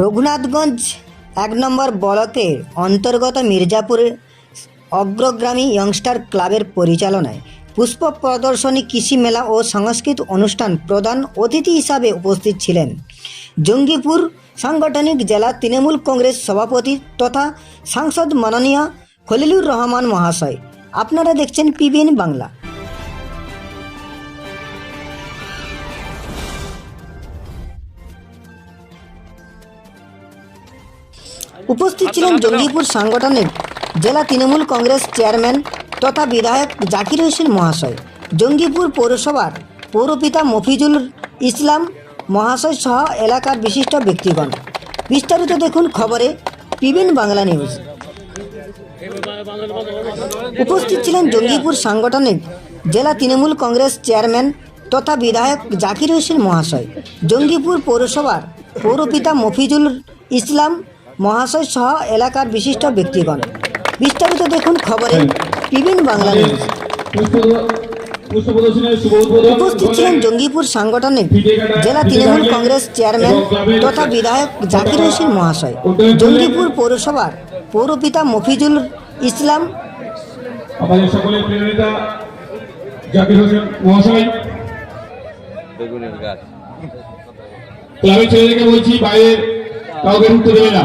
রঘুনাথগঞ্জ, এক নম্বর ব্লকের অন্তর্গত মির্জাপুরের অগ্রগ্রামী ইয়ংস্টার ক্লাবের পরিচালনায় পুষ্প প্রদর্শনী, কৃষি মেলা ও সাংস্কৃতিক অনুষ্ঠান প্রধান অতিথি হিসাবে উপস্থিত ছিলেন। জঙ্গিপুর সাংগঠনিক জেলা তৃণমূল কংগ্রেস সভাপতি তথা সাংসদ মাননীয় খলিলুর রহমান মহাশয়। আপনারা দেখছেন পিবিএন বাংলা উপস্থিত ছিলেন জঙ্গিপুর সাংগঠনিক জেলা তৃণমূল কংগ্রেস চেয়ারম্যান তথা বিধায়ক জাকির হোসেন মহাশয় জঙ্গিপুর পৌরসভার পৌরপিতা মফিজুল ইসলাম মহাশয় সহ এলাকার বিশিষ্ট ব্যক্তিগণ। বিস্তারিত দেখুন খবরে পিবিন বাংলা নিউজ। উপস্থিত ছিলেন জঙ্গিপুর সাংগঠনিক জেলা তৃণমূল কংগ্রেস চেয়ারম্যান তথা বিধায়ক জাকির হোসেন মহাশয় জঙ্গিপুর পৌরসভার পৌরপিতা মফিজুল ইসলাম মহাশয় সহ এলাকার বিশিষ্ট ব্যক্তিগণ। বিস্তারিত দেখুন খবরে পিবিন বাংলা নিউজ উপস্থিত ছিলেন জঙ্গিপুর সাংগঠনিক জেলা তৃণমূল কংগ্রেস চেয়ারম্যান তথা বিধায়ক জাকির হোসেন মহাশয়। জঙ্গিপুর পৌরসভার পৌরপিতা মফিজুল ইসলাম। আমাদের সকলের প্রিয় জাকির হোসেন মহাশয়। ক্লাবের ছেলেদেরকে বলছি বাইরে কাউকে ঢুকতে দেবে না।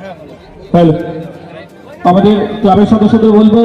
হ্যাঁ আমাদের ক্লাবের সদস্যদের বলব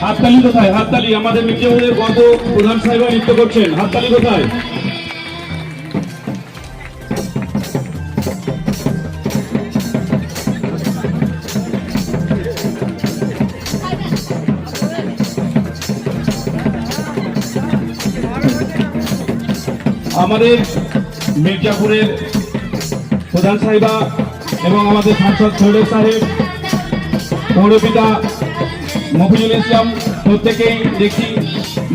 হাততালি কোথায়? হাততালি, আমাদের মির্জাপুরের গর্ব প্রধান সাহেব নৃত্য করছেন। হাততালি কোথায়? আমাদের মির্জাপুরের প্রধান সাহেবা এবং আমাদের সাংসদ সৌরভ সাহেব পৌরপিতা মফিজুল ইসলাম প্রত্যেকেই দেখি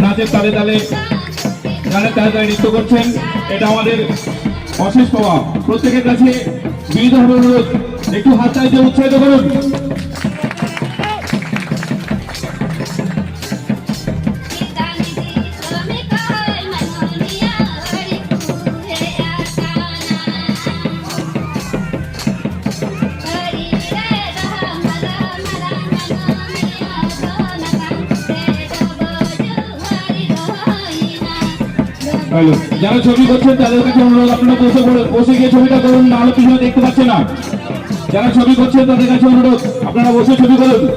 নাচের তালে তালে, গানের তালে তালে নৃত্য করছেন। এটা আমাদের অশেষ পাওয়া প্রত্যেকের কাছে বিনীতভাবে অনুরোধ, একটু হাত চাইতে উৎসাহিত করুন। যারা ছবি করছেন তাদের কাছে অনুরোধ আপনারা বসে পড়ে- বসে গিয়ে ছবিটা করুন না হলে পিছনে দেখতে পাচ্ছে না। যারা ছবি করছেন তাদের কাছে অনুরোধ আপনারা বসে ছবি করুন।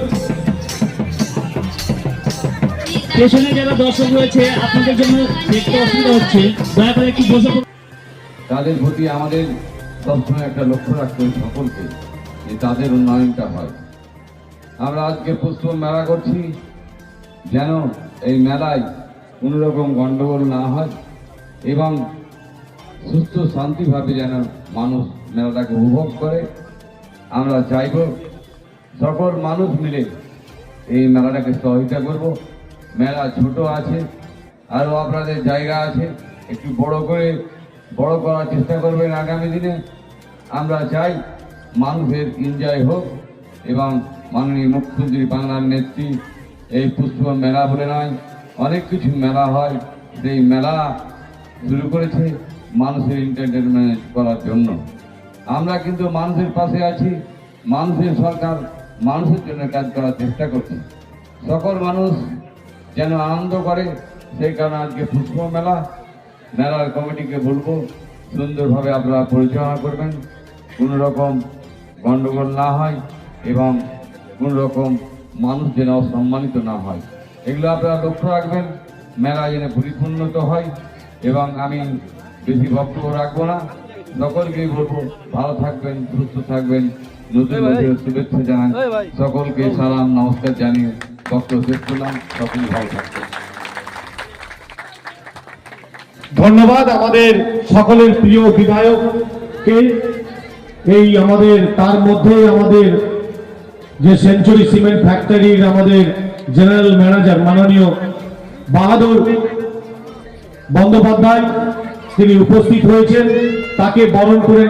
পেছনে যারা দর্শক রয়েছে আপনাদের জন্য দেখতে অসুবিধা হচ্ছে। দয়া করে একটু বসে তাদের প্রতি আমাদের সবসময় একটা লক্ষ্য রাখতে হবে সকলকে যে তাদের উন্নয়নটা হয়। আমরা আজকে পুষ্প মেলা করছি যেন এই মেলায় কোনো রকম গণ্ডগোল না হয়। এবং সুস্থ, শান্তিভাবে যেন মানুষ মেলাটাকে উপভোগ করে। আমরা চাইব সকল মানুষ মিলে এই মেলাটাকে সহযোগিতা করব। মেলা ছোট আছে, আরও আপনাদের জায়গা আছে। একটু বড় করে, বড় করার চেষ্টা করবেন আগামী দিনে। আমরা চাই মানুষের এনজয় হোক এবং মাননীয় মুখ্যমন্ত্রী বাংলার নেত্রী এই পুষ্প মেলা বলে নয়, অনেক কিছু মেলা হয়। সেই মেলা শুরু করেছে মানুষের এন্টারটেনমেন্ট করার জন্য। আমরা কিন্তু মানুষের পাশে আছি, মানুষের সরকার মানুষের জন্য কাজ করার চেষ্টা করছে। সকল মানুষ যেন আনন্দ করে, সেই কারণে আজকে পুষ্প মেলা, মেলার কমিটিকে বলব, সুন্দরভাবে আপনারা পরিচালনা করবেন। কোনো রকম গণ্ডগোল না হয় এবং কোনো রকম মানুষ যেন অসম্মানিত না হয়। এগুলো আপনারা লক্ষ্য রাখবেন, মেলা যেন পরিপূর্ণত হয়। এবং আমি বেশি বক্তব্য রাখব না। সকলকেই বলব ভালো থাকবেন সুস্থ থাকবেন। নতুন বছরের শুভেচ্ছা জানান। সকলকে সালাম নমস্কার জানিয়ে বক্তব্য শেষ করলাম। সকলে ভালো থাকবেন। ধন্যবাদ আমাদের সকলের প্রিয় বিধায়ককে। এই আমাদের তার মধ্যে আমাদের যে সেঞ্চুরি সিমেন্ট ফ্যাক্টরির আমাদের জেনারেল ম্যানেজার মাননীয় বাহাদুর বন্দ্যোপাধ্যায় তিনি উপস্থিত হয়েছেন তাকে বরণ করে